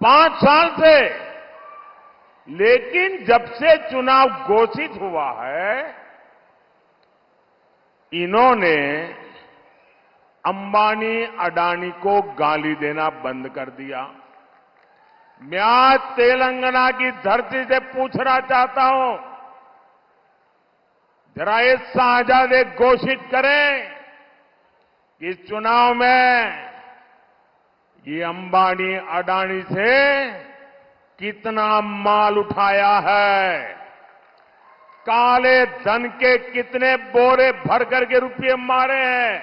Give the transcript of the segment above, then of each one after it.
पाँच साल से। लेकिन जब से चुनाव घोषित हुआ है, इन्होंने अंबानी अडानी को गाली देना बंद कर दिया। मैं आज तेलंगाना की धरती से पूछना चाहता हूँ, जरा ये शाहजादे घोषित करें कि इस चुनाव में ये अंबानी अडानी से कितना माल उठाया है? काले धन के कितने बोरे भर करके रुपये मारे हैं?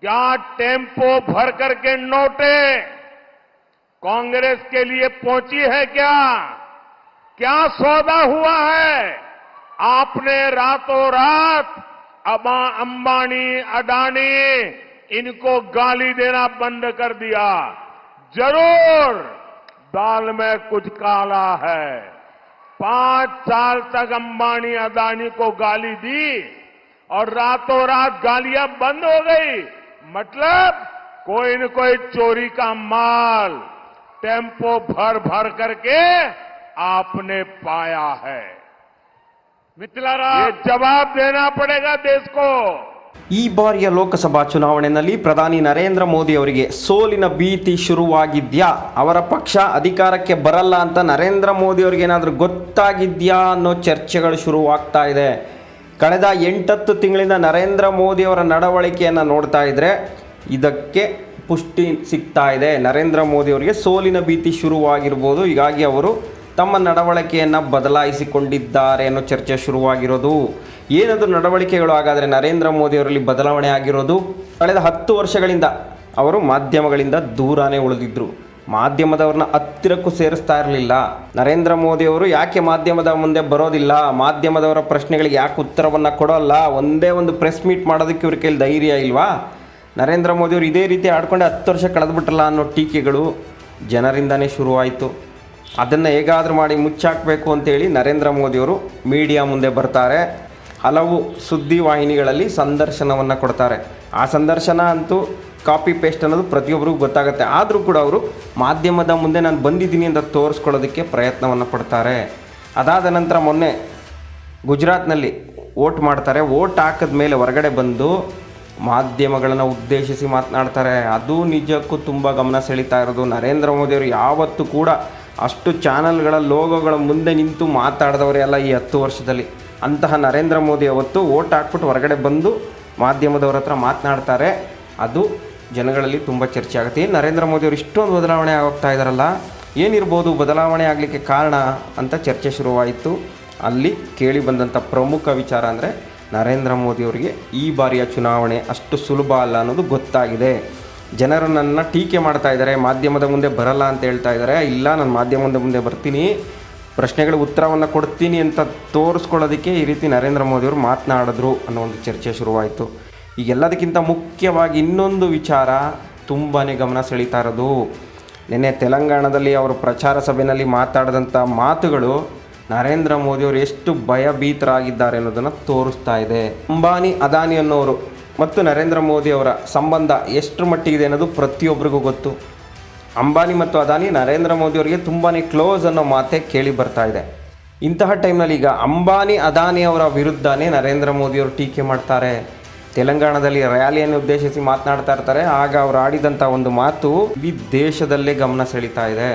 क्या टेंपो भर करके नोटे कांग्रेस के लिए पहुँची है क्या? क्या सौदा हुआ है? आपने रातों रात अबा अंबानी अडानी इनको गाली देना बंद कर दिया। ज़रूर, दाल में कुछ काला है। पाँच साल तक अंबानी अदानी को गाली दी और रातों रात गालियाँ बंद हो गई। मतलब कोई न कोई चोरी का माल टेंपो भर भर करके आपने पाया है। मिथिला राज जवाब देना पड़ेगा देश को। ಈ ಬಾರಿಯ ಲೋಕಸಭಾ ಚುನಾವಣೆಯಲ್ಲಿ ಪ್ರಧಾನಿ ನರೇಂದ್ರ ಮೋದಿ ಅವರಿಗೆ ಸೋಲಿನ ಭೀತಿ ಶುರುವಾಗಿದ್ಯಾ? ಅವರ ಪಕ್ಷ ಅಧಿಕಾರಕ್ಕೆ ಬರಲ್ಲ ಅಂತ ನರೇಂದ್ರ ಮೋದಿ ಅವರಿಗೆ ಏನಾದರೂ ಗೊತ್ತಾಗಿದ್ಯಾ ಅನ್ನೋ ಚರ್ಚೆಗಳು ಶುರುವಾಗ್ತಾ ಇದೆ. ಕಳೆದ ಎಂಟತ್ತು ತಿಂಗಳಿಂದ ನರೇಂದ್ರ ಮೋದಿ ಅವರ ನಡವಳಿಕೆಯನ್ನು ನೋಡ್ತಾ ಇದ್ರೆ ಇದಕ್ಕೆ ಪುಷ್ಟಿ ಸಿಗ್ತಾ ಇದೆ. ನರೇಂದ್ರ ಮೋದಿ ಅವರಿಗೆ ಸೋಲಿನ ಭೀತಿ ಶುರುವಾಗಿರ್ಬೋದು. ಹೀಗಾಗಿ ಅವರು ತಮ್ಮ ನಡವಳಿಕೆಯನ್ನು ಬದಲಾಯಿಸಿಕೊಂಡಿದ್ದಾರೆ ಅನ್ನೋ ಚರ್ಚೆ ಶುರುವಾಗಿರೋದು. ಏನದು ನಡವಳಿಕೆಗಳು ಹಾಗಾದರೆ ನರೇಂದ್ರ ಮೋದಿ ಅವರಲ್ಲಿ ಬದಲಾವಣೆ ಆಗಿರೋದು? ಕಳೆದ ಹತ್ತು ವರ್ಷಗಳಿಂದ ಅವರು ಮಾಧ್ಯಮಗಳಿಂದ ದೂರನೇ ಉಳಿದಿದ್ದರು ಮಾಧ್ಯಮದವ್ರನ್ನ ಹತ್ತಿರಕ್ಕೂ ಸೇರಿಸ್ತಾ ಇರಲಿಲ್ಲ. ನರೇಂದ್ರ ಮೋದಿಯವರು ಯಾಕೆ ಮಾಧ್ಯಮದ ಮುಂದೆ ಬರೋದಿಲ್ಲ? ಮಾಧ್ಯಮದವರ ಪ್ರಶ್ನೆಗಳಿಗೆ ಯಾಕೆ ಉತ್ತರವನ್ನು ಕೊಡೋಲ್ಲ? ಒಂದೇ ಒಂದು ಪ್ರೆಸ್ ಮೀಟ್ ಮಾಡೋದಕ್ಕೆ ಇವ್ರ ಕೈಲಿ ಧೈರ್ಯ ಇಲ್ವಾ? ನರೇಂದ್ರ ಮೋದಿಯವರು ಇದೇ ರೀತಿ ಆಡ್ಕೊಂಡೆ ಹತ್ತು ವರ್ಷ ಕಳೆದ್ಬಿಟ್ರಲ್ಲ ಅನ್ನೋ ಟೀಕೆಗಳು ಜನರಿಂದನೇ ಶುರುವಾಯಿತು. ಅದನ್ನು ಹೇಗಾದರೂ ಮಾಡಿ ಮುಚ್ಚಾಕಬೇಕು ಅಂತೇಳಿ ನರೇಂದ್ರ ಮೋದಿಯವರು ಮೀಡಿಯಾ ಮುಂದೆ ಬರ್ತಾರೆ. ಹಲವು ಸುದ್ದಿ ವಾಹಿನಿಗಳಲ್ಲಿ ಸಂದರ್ಶನವನ್ನು ಕೊಡ್ತಾರೆ. ಆ ಸಂದರ್ಶನ ಅಂತೂ ಕಾಪಿ ಪೇಸ್ಟ್ ಅನ್ನೋದು ಪ್ರತಿಯೊಬ್ಬರಿಗೂ ಗೊತ್ತಾಗುತ್ತೆ. ಆದರೂ ಕೂಡ ಅವರು ಮಾಧ್ಯಮದ ಮುಂದೆ ನಾನು ಬಂದಿದ್ದೀನಿ ಅಂತ ತೋರಿಸ್ಕೊಳ್ಳೋದಕ್ಕೆ ಪ್ರಯತ್ನವನ್ನು ಪಡ್ತಾರೆ. ಅದಾದ ನಂತರ ಮೊನ್ನೆ ಗುಜರಾತ್ನಲ್ಲಿ ವೋಟ್ ಮಾಡ್ತಾರೆ. ವೋಟ್ ಹಾಕಿದ ಮೇಲೆ ಹೊರಗಡೆ ಬಂದು ಮಾಧ್ಯಮಗಳನ್ನು ಉದ್ದೇಶಿಸಿ ಮಾತನಾಡ್ತಾರೆ. ಅದು ನಿಜಕ್ಕೂ ತುಂಬ ಗಮನ ಸೆಳೀತಾ ಇರೋದು. ನರೇಂದ್ರ ಮೋದಿಯವರು ಯಾವತ್ತೂ ಕೂಡ ಅಷ್ಟು ಚಾನಲ್ಗಳ ಲೋಗೋಗಳ ಮುಂದೆ ನಿಂತು ಮಾತಾಡಿದವರೇ ಅಲ್ಲ ಈ ಹತ್ತು ವರ್ಷದಲ್ಲಿ. ಅಂತಹ ನರೇಂದ್ರ ಮೋದಿ ಅವತ್ತು ವೋಟ್ ಹಾಕ್ಬಿಟ್ಟು ಹೊರಗಡೆ ಬಂದು ಮಾಧ್ಯಮದವ್ರ ಹತ್ರ ಮಾತನಾಡ್ತಾರೆ. ಅದು ಜನಗಳಲ್ಲಿ ತುಂಬ ಚರ್ಚೆ ಆಗುತ್ತೆ. ಏನು ನರೇಂದ್ರ ಮೋದಿ ಅವರು ಇಷ್ಟೊಂದು ಬದಲಾವಣೆ ಆಗೋಗ್ತಾ ಇದ್ದಾರಲ್ಲ? ಏನಿರ್ಬೋದು ಬದಲಾವಣೆ ಆಗಲಿಕ್ಕೆ ಕಾರಣ ಅಂತ ಚರ್ಚೆ ಶುರುವಾಯಿತು. ಅಲ್ಲಿ ಕೇಳಿ ಬಂದಂಥ ಪ್ರಮುಖ ವಿಚಾರ ಅಂದರೆ ನರೇಂದ್ರ ಮೋದಿ ಅವರಿಗೆ ಈ ಬಾರಿಯ ಚುನಾವಣೆ ಅಷ್ಟು ಸುಲಭ ಅಲ್ಲ ಅನ್ನೋದು ಗೊತ್ತಾಗಿದೆ. ಜನರು ನನ್ನ ಟೀಕೆ ಮಾಡ್ತಾ ಇದ್ದಾರೆ, ಮಾಧ್ಯಮದ ಮುಂದೆ ಬರಲ್ಲ ಅಂತ ಹೇಳ್ತಾ ಇದ್ದಾರೆ. ಇಲ್ಲ, ನಾನು ಮಾಧ್ಯಮದ ಮುಂದೆ ಬರ್ತೀನಿ. ಪ್ರಶ್ನೆಗಳಿಗೆ ಉತ್ತರವನ್ನು ಕೊಡ್ತೀನಿ ಅಂತ ತೋರಿಸ್ಕೊಳ್ಳೋದಕ್ಕೆ ಈ ರೀತಿ ನರೇಂದ್ರ ಮೋದಿಯವರು ಮಾತನಾಡಿದ್ರು ಅನ್ನೋ ಒಂದು ಚರ್ಚೆ ಶುರುವಾಯಿತು. ಈಗೆಲ್ಲದಕ್ಕಿಂತ ಮುಖ್ಯವಾಗಿ ಇನ್ನೊಂದು ವಿಚಾರ ತುಂಬಾ ಗಮನ ಸೆಳೀತಾ ಇರೋದು. ನಿನ್ನೆ ತೆಲಂಗಾಣದಲ್ಲಿ ಅವರು ಪ್ರಚಾರ ಸಭೆಯಲ್ಲಿ ಮಾತಾಡಿದಂಥ ಮಾತುಗಳು ನರೇಂದ್ರ ಮೋದಿಯವರು ಎಷ್ಟು ಭಯಭೀತರಾಗಿದ್ದಾರೆ ಅನ್ನೋದನ್ನು ತೋರಿಸ್ತಾ ಇದೆ. ಅಂಬಾನಿ, ಅದಾನಿ ಅನ್ನೋರು ಮತ್ತು ನರೇಂದ್ರ ಮೋದಿ ಅವರ ಸಂಬಂಧ ಎಷ್ಟರ ಮಟ್ಟಿಗಿದೆ ಅನ್ನೋದು ಪ್ರತಿಯೊಬ್ಬರಿಗೂ ಗೊತ್ತು. ಅಂಬಾನಿ ಮತ್ತು ಅದಾನಿ ನರೇಂದ್ರ ಮೋದಿ ಅವರಿಗೆ ತುಂಬಾ ಕ್ಲೋಸ್ ಅನ್ನೋ ಮಾತೆ ಕೇಳಿ ಬರ್ತಾ ಇದೆ. ಇಂತಹ ಟೈಮ್ನಲ್ಲಿ ಈಗ ಅಂಬಾನಿ, ಅದಾನಿ ಅವರ ವಿರುದ್ಧನೇ ನರೇಂದ್ರ ಮೋದಿಯವರು ಟೀಕೆ ಮಾಡ್ತಾರೆ. ತೆಲಂಗಾಣದಲ್ಲಿ ರ್ಯಾಲಿಯನ್ನು ಉದ್ದೇಶಿಸಿ ಮಾತನಾಡ್ತಾ ಇರ್ತಾರೆ. ಆಗ ಅವರು ಆಡಿದಂಥ ಒಂದು ಮಾತು ಇಡೀ ದೇಶದಲ್ಲೇ ಗಮನ ಸೆಳೀತಾ ಇದೆ.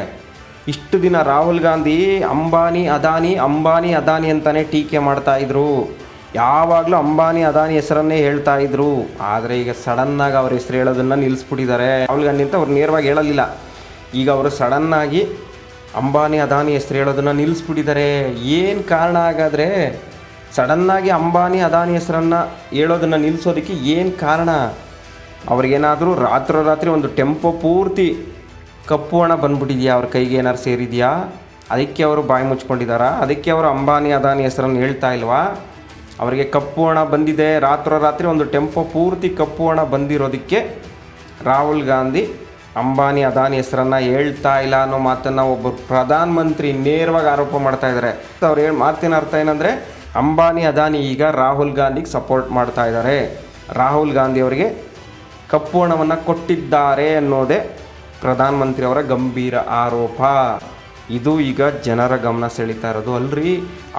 ಇಷ್ಟು ದಿನ ರಾಹುಲ್ ಗಾಂಧಿ ಅಂಬಾನಿ, ಅದಾನಿ ಅಂಬಾನಿ, ಅದಾನಿ ಅಂತಲೇ ಟೀಕೆ ಮಾಡ್ತಾ ಇದ್ರು. ಯಾವಾಗಲೂ ಅಂಬಾನಿ, ಅದಾನಿ ಹೆಸರನ್ನೇ ಹೇಳ್ತಾ ಇದ್ರು. ಆದರೆ ಈಗ ಸಡನ್ನಾಗಿ ಅವ್ರ ಹೆಸರು ಹೇಳೋದನ್ನು ನಿಲ್ಲಿಸ್ಬಿಟ್ಟಿದ್ದಾರೆ ರಾಹುಲ್ ಗಾಂಧಿ ಅಂತ ಅವ್ರು ನೇರವಾಗಿ ಹೇಳಲಿಲ್ಲ. ಈಗ ಅವರು ಸಡನ್ನಾಗಿ ಅಂಬಾನಿ, ಅದಾನಿ ಹೆಸರು ಹೇಳೋದನ್ನು ನಿಲ್ಲಿಸ್ಬಿಟ್ಟಿದ್ದಾರೆ. ಏನು ಕಾರಣ ಹಾಗಾದರೆ ಸಡನ್ನಾಗಿ ಅಂಬಾನಿ, ಅದಾನಿ ಹೆಸರನ್ನು ಹೇಳೋದನ್ನು ನಿಲ್ಲಿಸೋದಕ್ಕೆ ಏನು ಕಾರಣ? ಅವ್ರಿಗೇನಾದರೂ ರಾತ್ರೋರಾತ್ರಿ ಒಂದು ಟೆಂಪೋ ಪೂರ್ತಿ ಕಪ್ಪು ಹಣ ಬಂದ್ಬಿಟ್ಟಿದೆಯಾ? ಅವ್ರ ಕೈಗೆ ಏನಾರು ಸೇರಿದೆಯಾ? ಅದಕ್ಕೆ ಅವರು ಬಾಯಿ ಮುಚ್ಕೊಂಡಿದ್ದಾರಾ? ಅದಕ್ಕೆ ಅವರು ಅಂಬಾನಿ, ಅದಾನಿ ಹೆಸರನ್ನು ಹೇಳ್ತಾ ಇಲ್ವಾ? ಅವರಿಗೆ ಕಪ್ಪು ಹಣ ಬಂದಿದೆ, ರಾತ್ರೋರಾತ್ರಿ ಒಂದು ಟೆಂಪೋ ಪೂರ್ತಿ ಕಪ್ಪು ಹಣ ಬಂದಿರೋದಕ್ಕೆ ರಾಹುಲ್ ಗಾಂಧಿ ಅಂಬಾನಿ, ಅದಾನಿ ಹೆಸರನ್ನು ಹೇಳ್ತಾ ಇಲ್ಲ ಅನ್ನೋ ಮಾತನ್ನು ಒಬ್ಬ ಪ್ರಧಾನಮಂತ್ರಿ ನೇರವಾಗಿ ಆರೋಪ ಮಾಡ್ತಾ ಇದ್ದಾರೆ. ಅವ್ರು ಹೇಳಿ ಮಾತಿನ ಅರ್ಥ ಏನಂದರೆ, ಅಂಬಾನಿ, ಅದಾನಿ ಈಗ ರಾಹುಲ್ ಗಾಂಧಿಗೆ ಸಪೋರ್ಟ್ ಮಾಡ್ತಾ ಇದ್ದಾರೆ. ರಾಹುಲ್ ಗಾಂಧಿ ಅವರಿಗೆ ಕಪ್ಪು ಹಣವನ್ನು ಕೊಟ್ಟಿದ್ದಾರೆ ಅನ್ನೋದೇ ಪ್ರಧಾನಮಂತ್ರಿ ಅವರ ಗಂಭೀರ ಆರೋಪ. ಇದು ಈಗ ಜನರ ಗಮನ ಸೆಳೀತಾ ಇರೋದು. ಅಲ್ರಿ,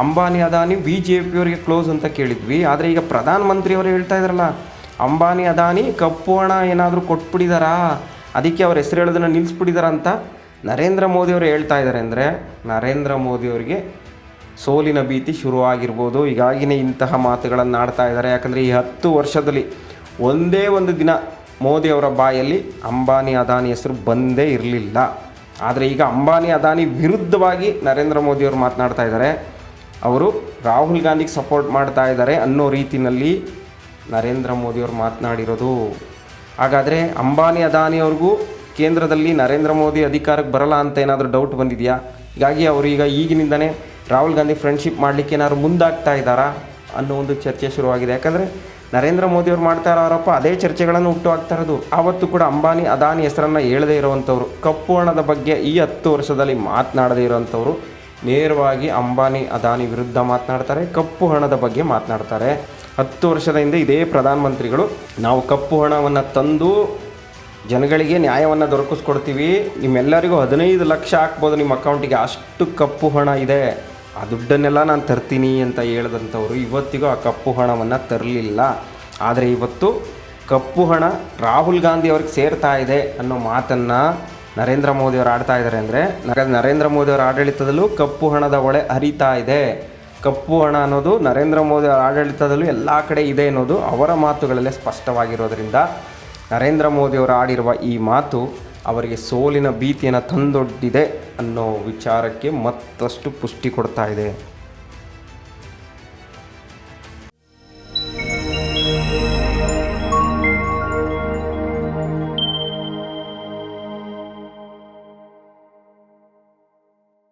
ಅಂಬಾನಿ, ಅದಾನಿ ಬಿ ಜೆ ಪಿಯವರಿಗೆ ಕ್ಲೋಸ್ ಅಂತ ಕೇಳಿದ್ವಿ. ಆದರೆ ಈಗ ಪ್ರಧಾನಮಂತ್ರಿಯವರು ಹೇಳ್ತಾ ಇದ್ರಲ್ಲ, ಅಂಬಾನಿ, ಅದಾನಿ ಕಪ್ಪು ಹಣ ಏನಾದರೂ ಕೊಟ್ಬಿಟ್ಟಿದಾರಾ ಅದಕ್ಕೆ ಅವ್ರ ಹೆಸರು ಹೇಳೋದನ್ನು ನಿಲ್ಲಿಸ್ಬಿಟ್ಟಿದ್ದಾರೆ ಅಂತ ನರೇಂದ್ರ ಮೋದಿಯವರು ಹೇಳ್ತಾ ಇದ್ದಾರೆ ಅಂದರೆ, ನರೇಂದ್ರ ಮೋದಿಯವರಿಗೆ ಸೋಲಿನ ಭೀತಿ ಶುರುವಾಗಿರ್ಬೋದು. ಈಗಾಗಿನೇ ಇಂತಹ ಮಾತುಗಳನ್ನು ಆಡ್ತಾ ಇದ್ದಾರೆ ಯಾಕಂದರೆ ಈ ಹತ್ತು ವರ್ಷದಲ್ಲಿ ಒಂದೇ ಒಂದು ದಿನ ಮೋದಿ ಅವರ ಬಾಯಲ್ಲಿ ಅಂಬಾನಿ ಅದಾನಿ ಹೆಸರು ಬಂದೇ ಇರಲಿಲ್ಲ. ಆದರೆ ಈಗ ಅಂಬಾನಿ ಅದಾನಿ ವಿರುದ್ಧವಾಗಿ ನರೇಂದ್ರ ಮೋದಿಯವರು ಮಾತನಾಡ್ತಾ ಇದ್ದಾರೆ ಅವರು ರಾಹುಲ್ ಗಾಂಧಿಗೆ ಸಪೋರ್ಟ್ ಮಾಡ್ತಾ ಇದ್ದಾರೆ ಅನ್ನೋ ರೀತಿಯಲ್ಲಿ ನರೇಂದ್ರ ಮೋದಿಯವರು ಮಾತನಾಡಿರೋದು. ಹಾಗಾದರೆ ಅಂಬಾನಿ ಅದಾನಿಯವ್ರಿಗೂ ಕೇಂದ್ರದಲ್ಲಿ ನರೇಂದ್ರ ಮೋದಿ ಅಧಿಕಾರಕ್ಕೆ ಬರಲ್ಲ ಅಂತ ಏನಾದರೂ ಡೌಟ್ ಬಂದಿದೆಯಾ? ಹೀಗಾಗಿ ಅವರು ಈಗ ಈಗಿನಿಂದನೇ ರಾಹುಲ್ ಗಾಂಧಿ ಫ್ರೆಂಡ್ಶಿಪ್ ಮಾಡಲಿಕ್ಕೆ ಏನಾದ್ರು ಮುಂದಾಗ್ತಾ ಇದ್ದಾರಾ ಅನ್ನೋ ಒಂದು ಚರ್ಚೆ ಶುರುವಾಗಿದೆ. ಯಾಕಂದರೆ ನರೇಂದ್ರ ಮೋದಿ ಅವ್ರು ಮಾಡ್ತಾ ಇರೋರಪ್ಪ ಅದೇ ಚರ್ಚೆಗಳನ್ನು ಹುಟ್ಟು ಹಾಕ್ತಾ ಇರೋದು. ಆವತ್ತು ಕೂಡ ಅಂಬಾನಿ, ಅದಾನಿ ಹೆಸರನ್ನು ಹೇಳದೇ ಇರುವಂಥವ್ರು, ಕಪ್ಪು ಹಣದ ಬಗ್ಗೆ ಈ ಹತ್ತು ವರ್ಷದಲ್ಲಿ ಮಾತನಾಡದೇ ಇರುವಂಥವ್ರು ನೇರವಾಗಿ ಅಂಬಾನಿ, ಅದಾನಿ ವಿರುದ್ಧ ಮಾತನಾಡ್ತಾರೆ, ಕಪ್ಪು ಹಣದ ಬಗ್ಗೆ ಮಾತನಾಡ್ತಾರೆ. ಹತ್ತು ವರ್ಷದ ಹಿಂದೆ ಇದೇ ಪ್ರಧಾನಮಂತ್ರಿಗಳು, ನಾವು ಕಪ್ಪು ಹಣವನ್ನು ತಂದು ಜನಗಳಿಗೆ ನ್ಯಾಯವನ್ನು ದೊರಕಿಸ್ಕೊಡ್ತೀವಿ. ನಿಮ್ಮೆಲ್ಲರಿಗೂ ಹದಿನೈದು ಲಕ್ಷ ಹಾಕ್ಬೋದು ನಿಮ್ಮ ಅಕೌಂಟಿಗೆ. ಅಷ್ಟು ಕಪ್ಪು ಹಣ ಇದೆ. ಆ ದುಡ್ಡನ್ನೆಲ್ಲ ನಾನು ತರ್ತೀನಿ ಅಂತ ಹೇಳಿದಂಥವ್ರು ಇವತ್ತಿಗೂ ಆ ಕಪ್ಪು ಹಣವನ್ನು ತರಲಿಲ್ಲ. ಆದರೆ ಇವತ್ತು ಕಪ್ಪು ಹಣ ರಾಹುಲ್ ಗಾಂಧಿ ಅವ್ರಿಗೆ ಸೇರ್ತಾ ಇದೆ ಅನ್ನೋ ಮಾತನ್ನು ನರೇಂದ್ರ ಮೋದಿ ಅವರು ಆಡ್ತಾ ಇದ್ದಾರೆ ಅಂದರೆ, ನರೇಂದ್ರ ಮೋದಿ ಅವರ ಆಡಳಿತದಲ್ಲೂ ಕಪ್ಪು ಹಣದ ಒಳೆ ಹರಿತಾ ಇದೆ. ಕಪ್ಪು ಹಣ ಅನ್ನೋದು ನರೇಂದ್ರ ಮೋದಿ ಅವರ ಆಡಳಿತದಲ್ಲೂ ಎಲ್ಲ ಕಡೆ ಇದೆ ಅನ್ನೋದು ಅವರ ಮಾತುಗಳಲ್ಲೇ ಸ್ಪಷ್ಟವಾಗಿರೋದ್ರಿಂದ ನರೇಂದ್ರ ಮೋದಿ ಅವರು ಆಡಿರುವ ಈ ಮಾತು ಅವರಿಗೆ ಸೋಲಿನ ಭೀತಿಯನ್ನು ತಂದೊಡ್ಡಿದೆ ಅನ್ನೋ ವಿಚಾರಕ್ಕೆ ಮತ್ತಷ್ಟು ಪುಷ್ಟಿ ಕೊಡ್ತಾ ಇದೆ.